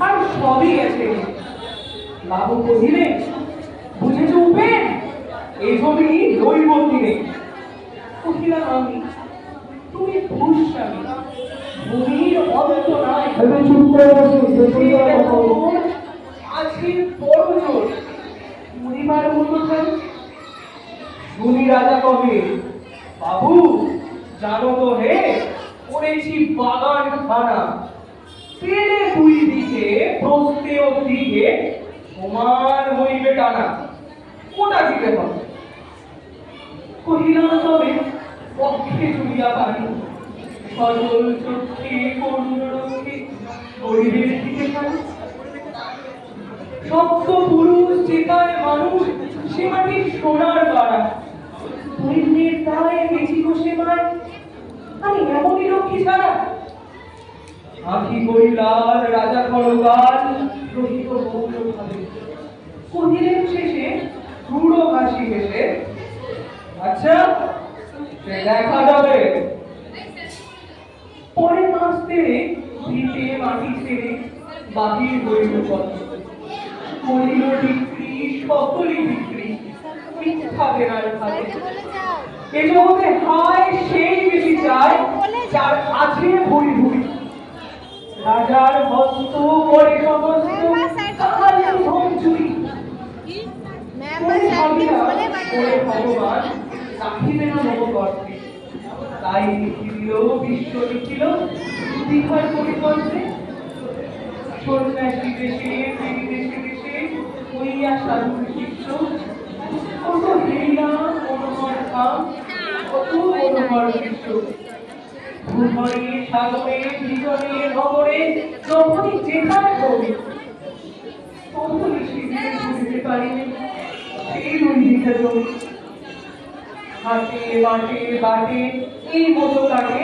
আর সবই গেছে। বাবু কহিলেন বুঝেছ উপেন? এই জমি নেই কহিলাম আমি তুমি ভূস্বামী। ভূমির অন্ত নাই। আজকে বড় জোর। মরিবার মতো শুনি রাজা কবে বাবু জানো তো হে করেছি বাগান খানা পেলে দুই দিকে প্রস্তে ও দিকে সমান হইবে টানা। কোটা দিতে হবে? কহিলাম তবে পক্ষে জুড়িয়া পারি সজল চক্ষে করুণ রক্ষে দিকে পারি? সপ্ত পুরুষ যেখানে মানুষ, সে মাটি সোনার বাড়া। দৈন্যের তাই বেশি বসে মায়। আমি এমনই রক্ষী ছাড়া আখি করিলার রাজা খড়গাল রহিত বহুল ভাবে। কহিলেন শেষে রূঢ় হাসি হেসে আচ্ছা সে দেখা যাবে। পরে মাস তেরে ভিটে মাটি সেরে বাহির হইল পথ। করিল বিক্রি সকলই বিক্রি মিথ্যা বেড়ার ভাবে। এ জগতে হায় সেই বেশি চায়, যার আছে ভুরি রাজার হস্ত করে সমস্ত। তাহার ধন চুরি। ভগবান। রাখিবে না নবগর্ভে তাই লিখিল বিশ্ব লিখিল দীঘার পরিকল্পে সন্ন্যাসী দেশে বিদেশে দেশে হইয়া সাধু শিষ্য। কত হেলা মনোহর ধাম কত মনোহর বিশ্ব ভূমরে সাগরে বিজনে নগরে যখনই যেখানে হবে তখনই শিবিরে বুঝতে সেই মন্দিরটা জমি হাতে, বাটে বাটে, এই মতো কাটে